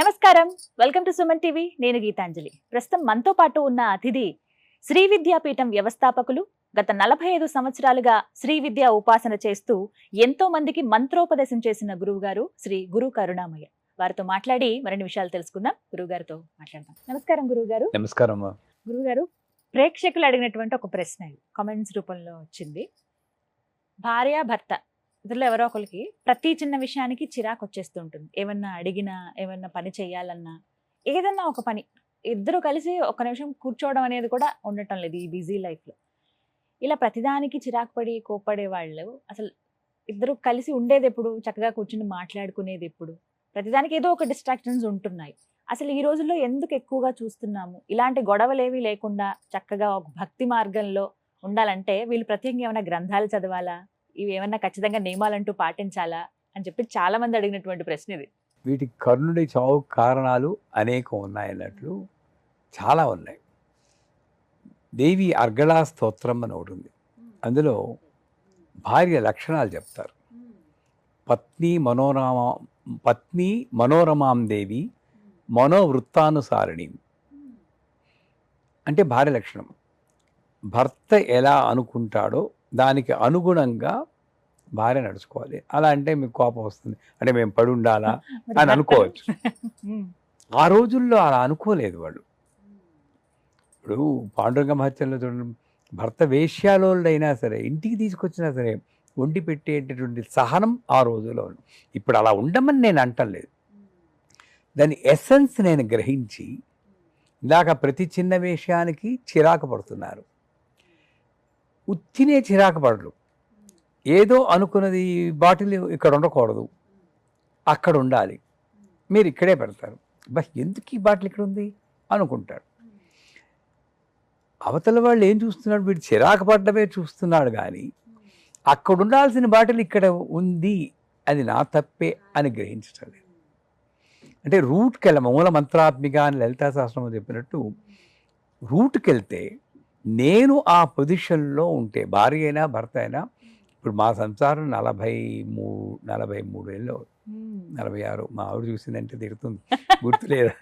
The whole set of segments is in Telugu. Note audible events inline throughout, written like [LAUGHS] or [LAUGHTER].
నమస్కారం. Welcome to Suman TV. నేను గీతాంజలి. ప్రస్తుతం మనతో పాటు ఉన్న అతిథి శ్రీ విద్యాపీఠం వ్యవస్థాపకులు గత నలభై ఐదు సంవత్సరాలుగా శ్రీ విద్యా ఉపాసన చేస్తూ ఎంతో మందికి మంత్రోపదేశం చేసిన గురువు గారు శ్రీ గురు కరుణామయ్య. వారితో మాట్లాడి మరిన్ని విషయాలు తెలుసుకుందాం. గురువు గారితో మాట్లాడదాం. నమస్కారం గురువు గారు. నమస్కారం. గురువు గారు ప్రేక్షకులు అడిగినటువంటి ఒక ప్రశ్న ఇది. కామెంట్స్ రూపంలో వచ్చింది. భార్య భర్త ఇద్దరు ఎవరో ఒకరికి ప్రతి చిన్న విషయానికి చిరాకు వచ్చేస్తూ ఉంటుంది. ఏమన్నా అడిగినా ఏమన్నా పని చేయాలన్నా ఏదన్నా ఒక పని. ఇద్దరు కలిసి ఒక నిమిషం కూర్చోవడం అనేది కూడా ఉండటం లేదు ఈ బిజీ లైఫ్లో. ఇలా ప్రతిదానికి చిరాకు పడి కోప్పడే వాళ్ళు అసలు ఇద్దరు కలిసి ఉండేది ఎప్పుడు చక్కగా కూర్చుని మాట్లాడుకునేది ఎప్పుడు ప్రతిదానికి ఏదో ఒక డిస్ట్రాక్షన్స్ ఉంటున్నాయి. అసలు ఈ రోజుల్లో ఎందుకు ఎక్కువగా చూస్తున్నాము? ఇలాంటి గొడవలేవి లేకుండా చక్కగా ఒక భక్తి మార్గంలో ఉండాలంటే వీళ్ళు ప్రత్యేకంగా ఏమైనా గ్రంథాలు చదవాలా? ఇవి ఏమైనా ఖచ్చితంగా నియమాలంటూ పాటించాలా అని చెప్పి చాలా మంది అడిగినటువంటి ప్రశ్న ఇది. వీటికి కర్ణుడి చావు కారణాలు అనేకం ఉన్నాయన్నట్లు చాలా ఉన్నాయి. దేవి అర్గళా స్తోత్రం అని ఒకటి ఉంది. అందులో భార్య లక్షణాలు చెప్తారు. పత్ని మనోరమ పత్ని మనోరమాం దేవి మనోవృత్తానుసారిణి. అంటే భార్య లక్షణం. భర్త ఎలా అనుకుంటాడో దానికి అనుగుణంగా భార్య నడుచుకోవాలి. అలా అంటే మీకు కోపం వస్తుంది. అంటే మేము పడి ఉండాలా? అని అనుకోవచ్చు. ఆ రోజుల్లో అలా అనుకోలేదు వాళ్ళు. ఇప్పుడు పాండురంగ మహత్యంలో చూడండి భర్త వేశ్యాలోళ్ళైనా సరే ఇంటికి తీసుకొచ్చినా సరే వండి పెట్టేటటువంటి సహనం ఆ రోజుల్లో. ఇప్పుడు అలా ఉండమని నేను అంటలేదు. దాని ఎసెన్స్ నేను గ్రహించి ఇందాక ప్రతి చిన్న విషయానికి చిరాకు పడుతున్నారు. ఉత్తినే చిరాకు పడరు. ఏదో అనుకున్నది బాటిల్ ఇక్కడ ఉండకూడదు. అక్కడ ఉండాలి. మీరు ఇక్కడే పెడతారు. బస్ ఎందుకు ఈ బాటిల్ ఇక్కడ ఉంది? అనుకుంటాడు. అవతల వాళ్ళు ఏం చూస్తున్నాడు? వీడు చిరాకు పడ్డమే చూస్తున్నాడు కానీ అక్కడ ఉండాల్సిన బాటిల్ ఇక్కడ ఉంది అది నా తప్పే అని గ్రహించటం లేదు. అంటే రూట్కి వెళ్ళ మూల మంత్రాత్మిక అని లలితా శాస్త్రం చెప్పినట్టు రూట్కి వెళ్తే నేను ఆ పొజిషన్లో ఉంటే భార్య అయినా భర్త అయినా ఇప్పుడు మా సంసారం నలభై మూడు నలభై మూడు ఏళ్ళు. నలభై ఆరు మా ఆవిడ చూసిందంటే తిడుతుంది. [LAUGHS] గుర్తులేదా?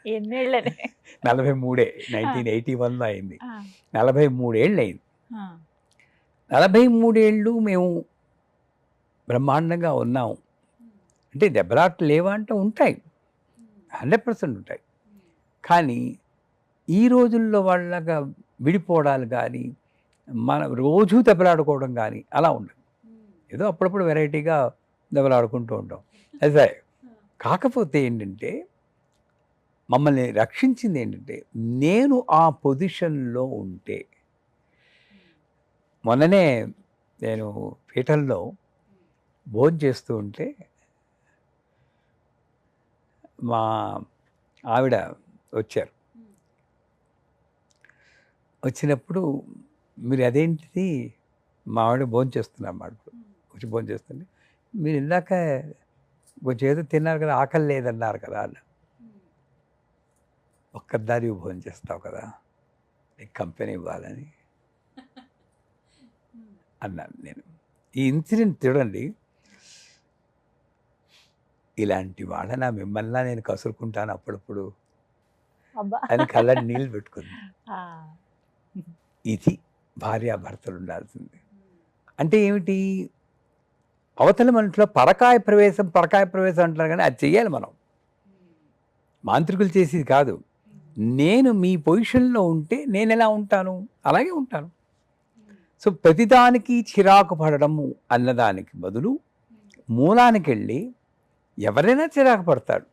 నలభై మూడే నైన్టీన్ ఎయిటీ వన్లో అయింది. నలభై మూడేళ్ళు అయింది నలభై మూడేళ్ళు మేము బ్రహ్మాండంగా ఉన్నాం అంటే దెబ్బలాట్లు లేవా అంటే ఉంటాయి. హండ్రెడ్ పర్సెంట్ ఉంటాయి. కానీ ఈ రోజుల్లో వాళ్ళగా విడిపోవడాలు కానీ మన రోజు దెబ్బలాడుకోవడం కానీ అలా ఉండదు. ఏదో అప్పుడప్పుడు వెరైటీగా దెబ్బలాడుకుంటూ ఉంటాం. అదే కాకపోతే ఏంటంటే మమ్మల్ని రక్షించింది ఏంటంటే నేను ఆ పొజిషన్లో ఉంటే మొన్ననే నేను పీఠంలో భోజనం చేస్తూ ఉంటే మా ఆవిడ వచ్చారు. వచ్చినప్పుడు మీరు అదేంటిది? మా ఆవిడ భోజనం చేస్తున్నారు అన్నమాట. ఇప్పుడు వచ్చి భోజనం చేస్తుంది. మీరు ఇందాక కొంచెం ఏదో తిన్నారు కదా ఆకలి లేదన్నారు కదా అన్న ఒక్కదారి భోజనం చేస్తావు కదా నీకు కంపెనీ ఇవ్వాలని అన్నాను నేను. ఈ ఇన్సిడెంట్ చూడండి. ఇలాంటి వాళ్ళ మిమ్మల్ని నేను కసురుకుంటాను అప్పుడప్పుడు. అని కళ్ళ నీళ్ళు పెట్టుకుంది. ఇది భార్యాభర్తలు ఉండాల్సింది. అంటే ఏమిటి? అవతల మనుషులో పరకాయ ప్రవేశం పరకాయ ప్రవేశం అంటున్నారు కానీ అది చెయ్యాలి మనం. మాంత్రికులు చేసేది కాదు. నేను మీ పొజిషన్లో ఉంటే నేను ఎలా ఉంటాను? అలాగే ఉంటాను. సో ప్రతిదానికి చిరాకు పడడము అన్నదానికి బదులు మూలానికి వెళ్ళి ఎవరైనా చిరాకు పడతాడు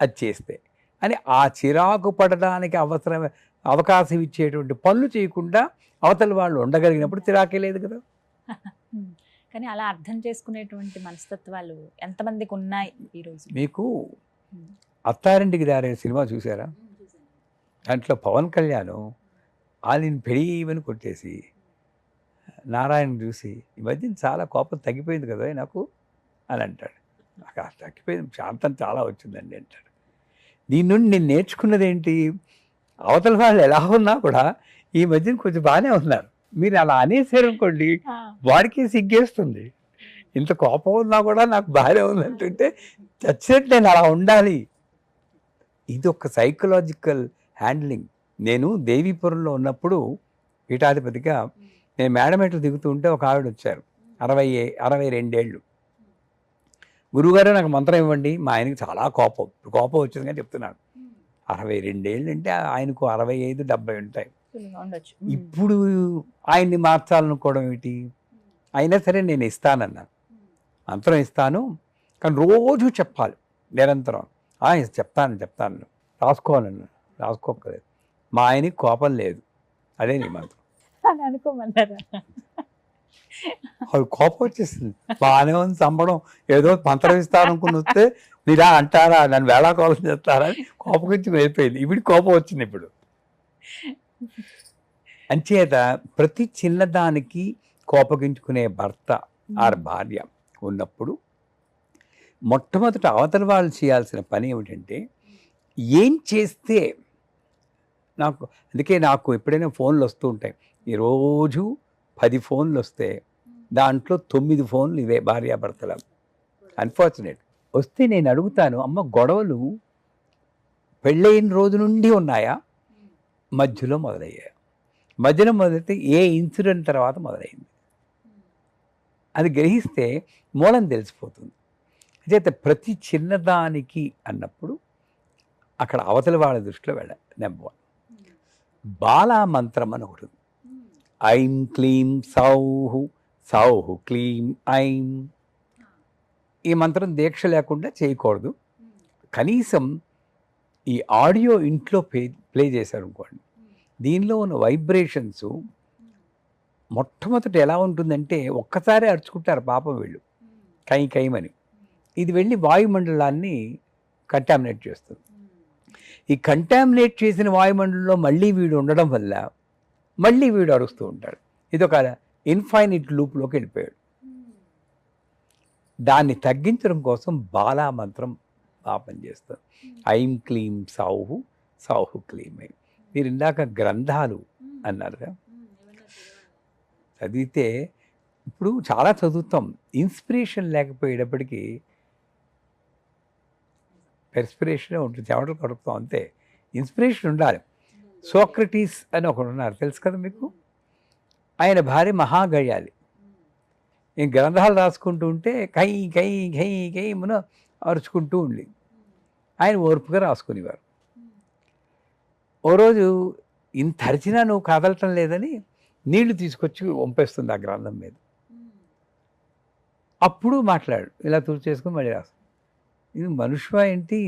అది చేస్తే. అని ఆ చిరాకు పడడానికి అవసరం అవకాశం ఇచ్చేటువంటి పనులు చేయకుండా అవతల వాళ్ళు ఉండగలిగినప్పుడు చిరాకే లేదు కదా. కానీ అలా అర్థం చేసుకునేటువంటి మనస్తత్వాలు ఎంతమందికి ఉన్నాయి ఈ రోజు. మీకు అత్తారింటికి దారే సినిమా చూసారా? దాంట్లో పవన్ కళ్యాణ్ వాళ్ళని పెళ్ళివని కొట్టేసి నారాయణ చూసి ఈ మధ్యన చాలా కోపం తగ్గిపోయింది కదా నాకు అని అంటాడు. నాకు ఆ తగ్గిపోయింది శాంతం చాలా వచ్చిందండి అంటాడు. దీని నుండి నేను నేర్చుకున్నది ఏంటి అవతల వాళ్ళు ఎలా ఉన్నా కూడా ఈ మధ్యన కొంచెం బాగానే ఉన్నారు. మీరు అలా అనేసారు అనుకోండి ఆ, వాడికి సిగ్గేస్తుంది. ఇంత కోపం ఉన్నా కూడా నాకు బాగానే ఉంది అంటుంటే చచ్చినట్టు నేను అలా ఉండాలి. ఇది ఒక సైకలాజికల్ హ్యాండ్లింగ్ నేను దేవీపురంలో ఉన్నప్పుడు పీఠాధిపతిగా నేను మేడమెట్లు దిగుతూ ఉంటే ఒక ఆవిడ వచ్చారు అరవై అరవై రెండేళ్ళు. గురువుగారు నాకు మంత్రం ఇవ్వండి. మా ఆయనకి చాలా కోపం. కోపం వచ్చింది కానీ చెప్తున్నాను. అరవై రెండేళ్ళు అంటే ఆయనకు అరవై ఐదు డెబ్బై ఉంటాయి. ఉండొచ్చు. ఇప్పుడు ఆయన్ని మార్చాలనుకోవడం ఏమిటి? అయినా సరే నేను ఇస్తానన్నాను మంత్రం ఇస్తాను. కానీ రోజు చెప్పాలి. నిరంతరం. "ఆ, చెప్తాను చెప్తాను. రాసుకోవాలన్నా. రాసుకోకలేదు మా ఆయనకి కోపం లేదు. అదే నీ మంత్రం. అని అనుకోమన్నారా? ఆవిడ కోపం వచ్చేసింది. బాగానే ఉంది చంపడం ఏదో మంత్రం ఇస్తారనుకుని వస్తే మీరా అంటారా? నన్ను వేళాకోళం చేస్తారా అని కోపం వచ్చి వెళ్ళిపోయింది ఇప్పుడు కోపం వచ్చింది ఇప్పుడు. అంచేత ప్రతి చిన్నదానికి కోపగించుకునే భర్త ఆర్ భార్య ఉన్నప్పుడు మొట్టమొదట అవతల వాళ్ళు చేయాల్సిన పని ఏమిటంటే ఏం చేస్తే నాకు అందుకే నాకు ఎప్పుడైనా ఫోన్లు వస్తూ ఉంటాయి. ఈరోజు పది ఫోన్లు వస్తే దాంట్లో తొమ్మిది ఫోన్లు ఇవే భార్యాభర్తల అన్ఫార్చునేట్ వస్తే నేను అడుగుతాను అమ్మ గొడవలు పెళ్ళైన రోజు నుండి ఉన్నాయా? మధ్యలో మొదలయ్యాయి. మధ్యలో మొదలైతే ఏ ఇన్సిడెంట్ తర్వాత మొదలైంది? అది గ్రహిస్తే మూలం తెలిసిపోతుంది. అయితే ప్రతి చిన్నదానికి అన్నప్పుడు అక్కడ అవతల వాళ్ళ దృష్టిలో వెళ్ళ నెంబర్ వన్. బాలా మంత్రం అని ఒకటి ఉంది. ఐం క్లీం సౌహు సౌహు క్లీం ఐం. ఈ మంత్రం దీక్ష లేకుండా చేయకూడదు. కనీసం ఈ ఆడియో ఇంట్లో ప్లే చేశారనుకోండి చేశారు అనుకోండి. దీనిలో ఉన్న వైబ్రేషన్స్ మొట్టమొదట ఎలా ఉంటుందంటే ఒక్కసారి అరుచుకుంటారు పాపం వీళ్ళు. కై కైమని ఇది వెళ్ళి వాయుమండలాన్ని కంటామినేట్ చేస్తుంది. ఈ కంటామినేట్ చేసిన వాయుమండలంలో మళ్ళీ వీడు ఉండడం వల్ల మళ్ళీ వీడు అరుస్తూ ఉంటాడు. ఇది ఒక ఇన్ఫైనిట్ లూప్లోకి వెళ్ళిపోయాడు. దాన్ని తగ్గించడం కోసం బాలా మంత్రం పాపం చేస్తుంది. ఐం క్లీం సౌహు సౌహు క్లీం ఐం మీరు ఇందాక గ్రంథాలు అన్నారు కదా. చదివితే ఇప్పుడు చాలా చదువుతాం. ఇన్స్పిరేషన్ లేకపోయేటప్పటికీ పెర్స్పిరేషనే ఉంటుంది. చెమటలు కడుపుతాం అంతే. ఇన్స్పిరేషన్ ఉండాలి. సోక్రటీస్ అని ఒకడు ఉన్నారు. తెలుసు కదా మీకు? ఆయన భార్య మహాగయాలి. ఈ గ్రంథాలు రాసుకుంటూ ఉంటే కై కై కై కై మన అరుచుకుంటూ ఉండి. ఆయన ఓర్పుగా రాసుకునేవారు. ఓ రోజు ఇంత అరిచినా నువ్వు కదలటం లేదని నీళ్ళు తీసుకొచ్చి వంపేస్తుంది ఆ గ్రంథం మీద. అప్పుడు మాట్లాడు ఇలా తుడి చేసుకుని మళ్ళీ రాసు. ఇది మనుష్య ఏంటి?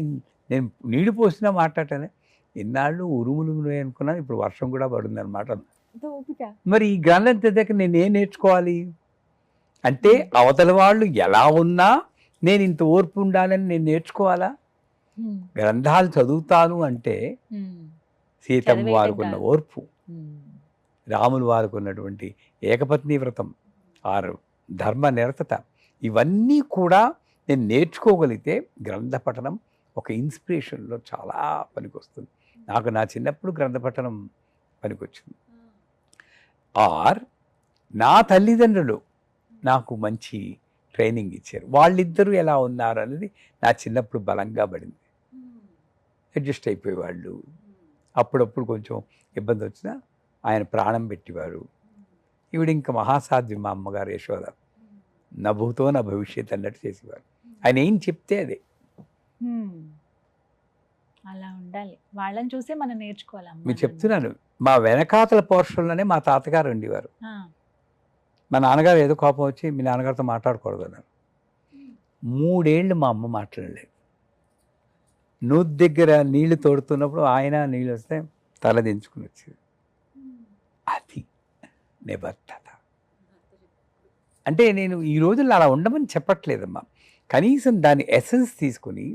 నేను నీళ్ళు పోసినా మాట్లాడటనే ఇన్నాళ్ళు ఉరుములు అనుకున్నాను ఇప్పుడు వర్షం కూడా పడుతుంది అనమాట మరి ఈ గ్రంథం తెద్దాక నేను ఏం నేర్చుకోవాలి? అంటే అవతల వాళ్ళు ఎలా ఉన్నా నేను ఇంత ఓర్పు ఉండాలని నేను నేర్చుకోవాలా? గ్రంథాలు చదువుతాను అంటే సీతమ్మ వారుకున్న. ఓర్పు. రాములు వారుకున్నటువంటి ఏకపత్ని వ్రతం ఆరు ధర్మ నిరతత ఇవన్నీ కూడా నేను నేర్చుకోగలిగితే గ్రంథ పఠనం ఒక ఇన్స్పిరేషన్లో చాలా పనికొస్తుంది. నాకు నా చిన్నప్పుడు గ్రంథ పఠనం పనికొచ్చింది. ఆర్ నా తల్లిదండ్రులు నాకు మంచి ట్రైనింగ్ ఇచ్చారు. వాళ్ళిద్దరూ ఎలా ఉన్నారు అనేది నా చిన్నప్పుడు బలంగా పడింది. అడ్జస్ట్ అయిపోయేవాళ్ళు. అప్పుడప్పుడు కొంచెం ఇబ్బంది వచ్చినా ఆయన ప్రాణం పెట్టేవారు. ఈవిడ ఇంకా మహాసాధ్యం మా అమ్మగారు యశోద. నా భూతో నా భవిష్యత్ అన్నట్టు చేసేవారు. ఆయన ఏం చెప్తే అదే. అలా ఉండాలి. వాళ్ళని చూసే మనం నేర్చుకోవాలి మీరు నాన్న. చెప్తున్నాను. మా వెనకాతల పోర్షన్లోనే మా తాతగారు ఉండేవారు. మా నాన్నగారు ఏదో కోపం వచ్చి మీ నాన్నగారితో మాట్లాడకూడదు అన్నారు. మూడేళ్ళు మా అమ్మ మాట్లాడలేదు. నూతి దగ్గర నీళ్ళు తోడుతున్నప్పుడు ఆయన నీళ్ళు వస్తే తల దించుకుని వచ్చేది. అది నిబద్ధత అంటే నేను ఈ రోజుల్లో అలా ఉండమని చెప్పట్లేదమ్మా. కనీసం దాని ఎసెన్స్ తీసుకుని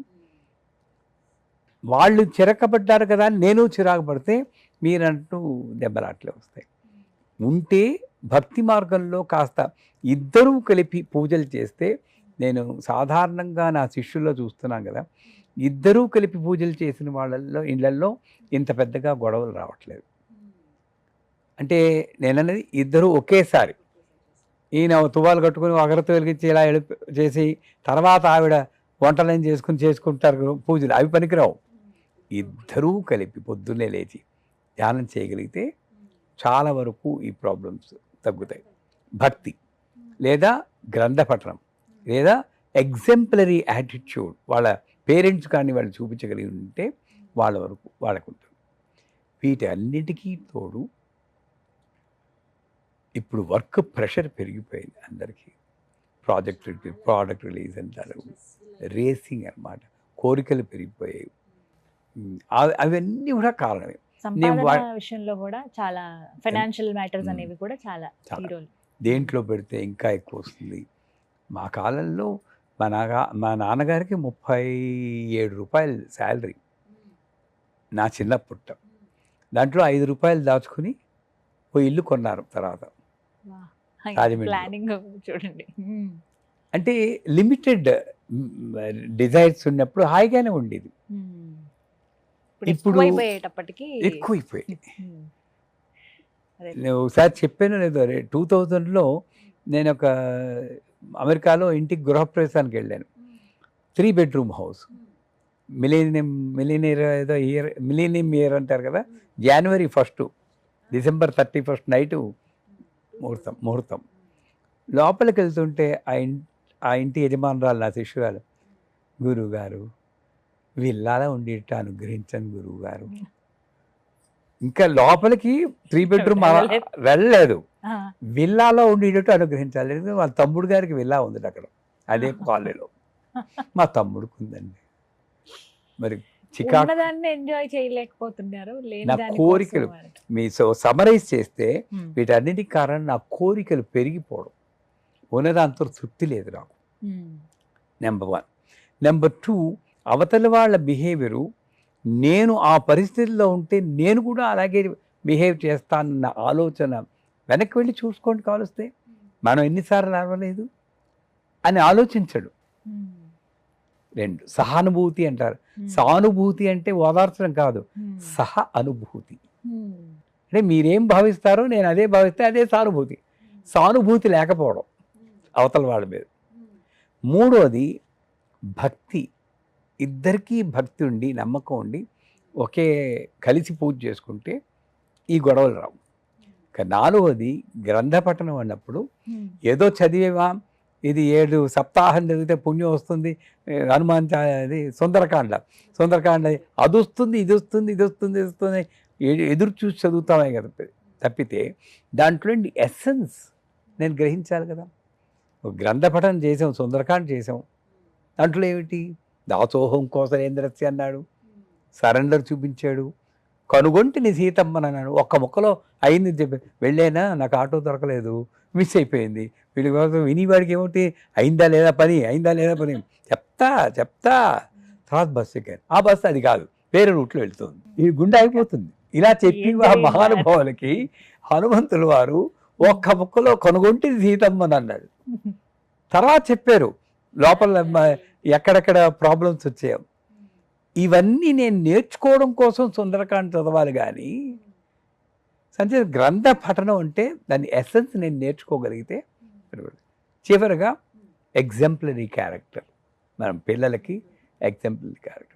వాళ్ళు చిరకబడ్డారు కదా అని నేను చిరాకు పడితే మీరంటూ దెబ్బలాట్లే వస్తాయి. ఉంటే భక్తి మార్గంలో కాస్త ఇద్దరూ కలిపి పూజలు చేస్తే నేను సాధారణంగా నా శిష్యుల్లో చూస్తున్నాను కదా ఇద్దరూ కలిపి పూజలు చేసిన వాళ్ళల్లో ఇళ్ళల్లో ఇంత పెద్దగా గొడవలు రావట్లేదు. అంటే నేనన్నది ఇద్దరు ఒకేసారి. ఈయన తువాలు కట్టుకుని అగరతో వెలిగించి ఇలా చేసి తర్వాత ఆవిడ వంటలని చేసుకుని చేసుకుంటారు పూజలు. అవి పనికిరావు. ఇద్దరూ కలిపి పొద్దున్నే లేచి ధ్యానం చేయగలిగితే చాలా వరకు ఈ ప్రాబ్లమ్స్ తగ్గుతాయి. భక్తి లేదా గ్రంథ పఠనం లేదా ఎగ్జెంప్లరీ యాటిట్యూడ్ వాళ్ళ పేరెంట్స్ కానీ వాళ్ళు చూపించగలిగి ఉంటే వాళ్ళ వరకు వాళ్ళకు ఉంటుంది. వీటన్నిటికీ తోడు ఇప్పుడు వర్క్ ప్రెషర్ పెరిగిపోయింది అందరికీ. ప్రాజెక్ట్ ప్రోడక్ట్ రిలీజ్ అంటారు రేసింగ్ అన్నమాట. కోరికలు పెరిగిపోయాయి. అవన్నీ కూడా కారణమే. విషయంలో కూడా చాలా ఫైనాన్షియల్ మ్యాటర్స్. అనేవి కూడా చాలా దేంట్లో పెడితే ఇంకా ఎక్కువ వస్తుంది. మా కాలంలో మా నాగా మా నాన్నగారికి ముప్పై ఏడు రూపాయలు శాలరీ నా చిన్నప్పుట్ట దాంట్లో ఐదు రూపాయలు దాచుకుని ఓ ఇల్లు కొన్నారు తర్వాత చూడండి. అంటే లిమిటెడ్ డిజైర్స్ ఉన్నప్పుడు హాయిగానే ఉండేది. ఇప్పుడు. అదే. నేను ఒకసారి చెప్పాను లేదు అరే టూ థౌజండ్లో నేను ఒక అమెరికాలో ఇంటికి గృహప్రవేశానికి వెళ్ళాను. Three bedroom house. Millennium millionaire ఏదో ఇయర్ మిలీనియం ఇయర్ అంటారు కదా జనవరి first December thirty first night ముహూర్తం ముహూర్తం. లోపలికి వెళ్తుంటే ఆ ఇంటి ఆ ఇంటి యజమానురాలు నా శిష్యురాలు గురువుగారు వీళ్ళలా విల్లాలా ఉండేట అనుగ్రహించండి గురువుగారు. ఇంకా లోపలికి త్రీ బెడ్రూమ్ వెళ్ళలేదు. విల్లాలో ఉండేటట్టు అనుగ్రహించాలి. వాళ్ళ తమ్ముడు గారికి విల్లా ఉంది అక్కడ. అదే [LAUGHS] కాలనీలో. మా తమ్ముడికి ఉందండి. మరి చేయలేకపోతున్నారు నా కోరికలు. మీ సో సమరైజ్ చేస్తే మ్మ్. వీటన్నిటికి కారణం నా కోరికలు పెరిగిపోవడం. ఉన్నదాంతో తృప్తి లేదు నాకు. నెంబర్ వన్ నెంబర్ టూ అవతల వాళ్ళ బిహేవియరు నేను ఆ పరిస్థితిలో ఉంటే నేను కూడా అలాగే బిహేవ్ చేస్తానన్న ఆలోచన వెనక్కి వెళ్ళి చూసుకోండి కావలిస్తే మనం ఎన్నిసార్లు అరవలేదు అని ఆలోచించడు. రెండు సహానుభూతి అంటారు. సానుభూతి అంటే ఓదార్చడం కాదు. సహ అనుభూతి. అంటే మీరేం భావిస్తారో నేను అదే భావిస్తే అదే సానుభూతి. సానుభూతి లేకపోవడం అవతల వాళ్ళ మీద. మూడోది భక్తి. ఇద్దరికీ భక్తి ఉండి నమ్మకం ఉండి ఒకే కలిసి పూజ చేసుకుంటే ఈ గొడవలు రావు. ఇక నాలుగోది గ్రంథ పఠనం అన్నప్పుడు. ఏదో చదివేవా ఇది ఏడు సప్తాహం చదివితే పుణ్యం వస్తుంది హనుమాన్ అది సుందరకాండ సుందరకాండ అది వస్తుంది ఇది వస్తుంది ఇది వస్తుంది ఇది వస్తుంది ఎదురు చూసి చదువుతామే కదా తప్పితే దాంట్లో ఎస్సెన్స్ నేను గ్రహించాలి కదా. ఒక గ్రంథ పఠనం చేసాం సుందరకాండ చేసాం దాంట్లో ఏమిటి? దాసోహం కోసలేంద్రస్య అన్నాడు? సరెండర్ చూపించాడు. కనుగొంటిని సీతమ్మని అన్నాడు. ఒక్క ముక్కలో అయింది చెప్పి వెళ్ళేనా? నాకు ఆటో దొరకలేదు. మిస్ అయిపోయింది. వీడి కోసం వినివాడికి ఏమిటి? అయిందా లేదా పని? అయిందా లేదా పని? చెప్తా చెప్తా. తర్వాత బస్సు ఎక్కాను. ఆ బస్సు అది కాదు. వేరే రూట్లో వెళ్తుంది. ఈ గుండె అయిపోతుంది ఇలా చెప్పి ఆ? మహానుభావులకి హనుమంతుల వారు ఒక్క ముక్కలో కొనుగొంటి సీతమ్మని అన్నాడు. తర్వాత చెప్పారు లోపల ఎక్కడెక్కడ ప్రాబ్లమ్స్ వచ్చాయో. ఇవన్నీ నేను నేర్చుకోవడం కోసం సుందరకాండ చదవాలి కానీ సంచే గ్రంథ పఠనం అంటే దాని ఎసెన్స్ నేను నేర్చుకోగలిగితే. చివరగా ఎగ్జాంపులరీ క్యారెక్టర్ మనం పిల్లలకి ఎగ్జాంపులరీ క్యారెక్టర్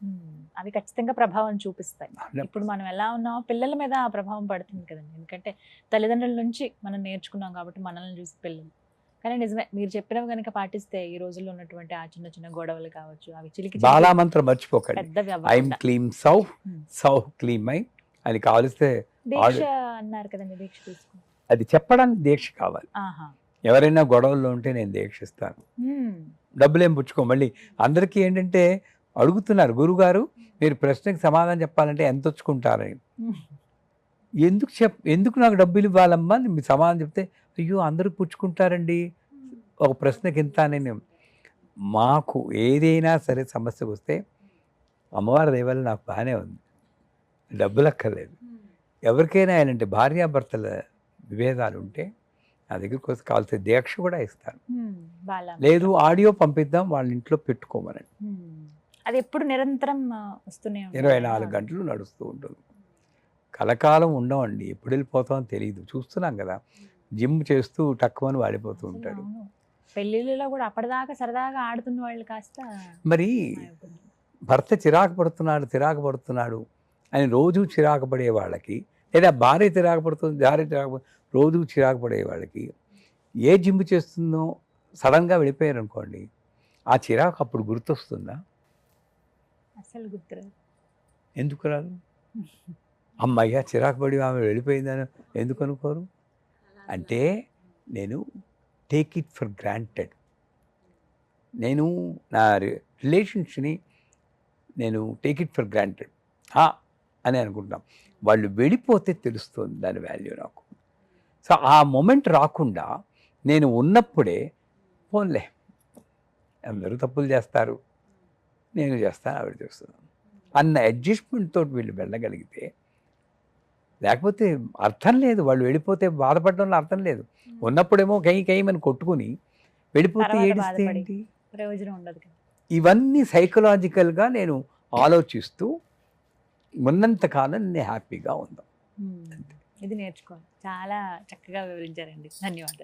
మ్మ్. అవి ఖచ్చితంగా ప్రభావం చూపిస్తాయి. ఇప్పుడు మనం ఎలా ఉన్నామో పిల్లల మీద ఆ ప్రభావం పడుతుంది కదండి. ఎందుకంటే తల్లిదండ్రుల నుంచి మనం నేర్చుకున్నాం కాబట్టి మనల్ని చూసి పిల్లలు. కానీ నిజమే మీరు చెప్పినవి కనుక పాటిస్తే ఈ రోజుల్లో ఉన్నటువంటి ఆ చిన్న చిన్న గొడవలు కావచ్చు అవి చిలికి చిలికి బాలామంత్రం మర్చిపోకండి ఐఎమ్. క్లీమ్ సౌ. సౌ క్లీమ్ ఐ అది కావలిస్తే దీక్ష అన్నారు కదండి దీక్ష తీసుకుని అది చెప్పడానికి దీక్ష కావాలి ఎవరైనా గొడవల్లో ఉంటే నేను దీక్షిస్తాను. డబ్బులు పుచ్చుకో మళ్ళీ అందరికీ ఏంటంటే అడుగుతున్నారు గురుగారు మీరు ప్రశ్నకి సమాధానం చెప్పాలంటే ఎంత వచ్చుకుంటారని. ఎందుకు చెప్ ఎందుకు నాకు డబ్బులు ఇవ్వాలమ్మా మీరు సమాధానం చెప్తే అయ్యో అందరూ పుచ్చుకుంటారండి. ఒక ప్రశ్నకి ఇంత నేను మాకు ఏదైనా సరే సమస్య వస్తే అమ్మవారి దయవల్ల నాకు బాగానే ఉంది. డబ్బులు అక్కర్లేదు ఎవరికైనా ఏంటంటే భార్యాభర్తల విభేదాలు ఉంటే నా దగ్గరికి కావాల్సిన దీక్ష కూడా ఇస్తాను. లేదు ఆడియో పంపిద్దాం వాళ్ళ ఇంట్లో పెట్టుకోమని మ్మ్. అది ఎప్పుడు నిరంతరం వస్తూనే. ఇరవై నాలుగు గంటలు నడుస్తూ ఉంటుంది. కలకాలం ఉండమండి ఎప్పుడు వెళ్ళిపోతామో తెలియదు. చూస్తున్నాం కదా. జిమ్ చేస్తూ తక్కువని వాడిపోతూ ఉంటాడు. పెళ్ళిళ్ళలో కూడా అప్పటిదాకా సరదాగా ఆడుతున్న వాళ్ళు కాస్త మరి. భర్త చిరాకు పడుతున్నాడు చిరాకు పడుతున్నాడు అని రోజు చిరాకు పడే వాళ్ళకి లేదా భార్య చిరాకు పడుతుంది భార్య చిరాకు రోజు చిరాకు పడే వాళ్ళకి ఏ జిమ్ చేస్తుందో సడన్గా వెళ్ళిపోయారు అనుకోండి ఆ చిరాకు అప్పుడు గుర్తొస్తుందా? అసలు గుర్తురాదు. ఎందుకు రాదు? అమ్మయ్య చిరాకు పడి ఆమె వెళ్ళిపోయిందని ఎందుకు అనుకోరు? అంటే నేను టేక్ ఇట్ ఫర్ గ్రాంటెడ్ నేను నా రిలేషన్స్ని నేను టేక్ ఇట్ ఫర్ గ్రాంటెడ్ అని అనుకుంటాం వాళ్ళు వెళ్ళిపోతే తెలుస్తుంది దాని వాల్యూ నాకు. సో ఆ మూమెంట్ రాకుండా నేను ఉన్నప్పుడే పోన్లే. అందరూ తప్పులు చేస్తారు. నేను చేస్తాను ఆవిడ చేస్తున్నాను అన్న అడ్జస్ట్మెంట్ తోటి వీళ్ళు వెళ్ళగలిగితే లేకపోతే అర్థం లేదు. వాళ్ళు వెళ్ళిపోతే బాధపడడంలో అర్థం లేదు. ఉన్నప్పుడేమో కై కైమని కొట్టుకుని వెళ్ళిపోతే ఏడిస్తే. ఏంటి? ప్రయోజనం ఉండదు కదా. ఇవన్నీ సైకలాజికల్గా నేను ఆలోచిస్తూ ఉన్నంతకాలం నేను హ్యాపీగా ఉందాం. ఇది నేర్చుకోవాలి. చాలా చక్కగా వివరించారండి. ధన్యవాదాలు.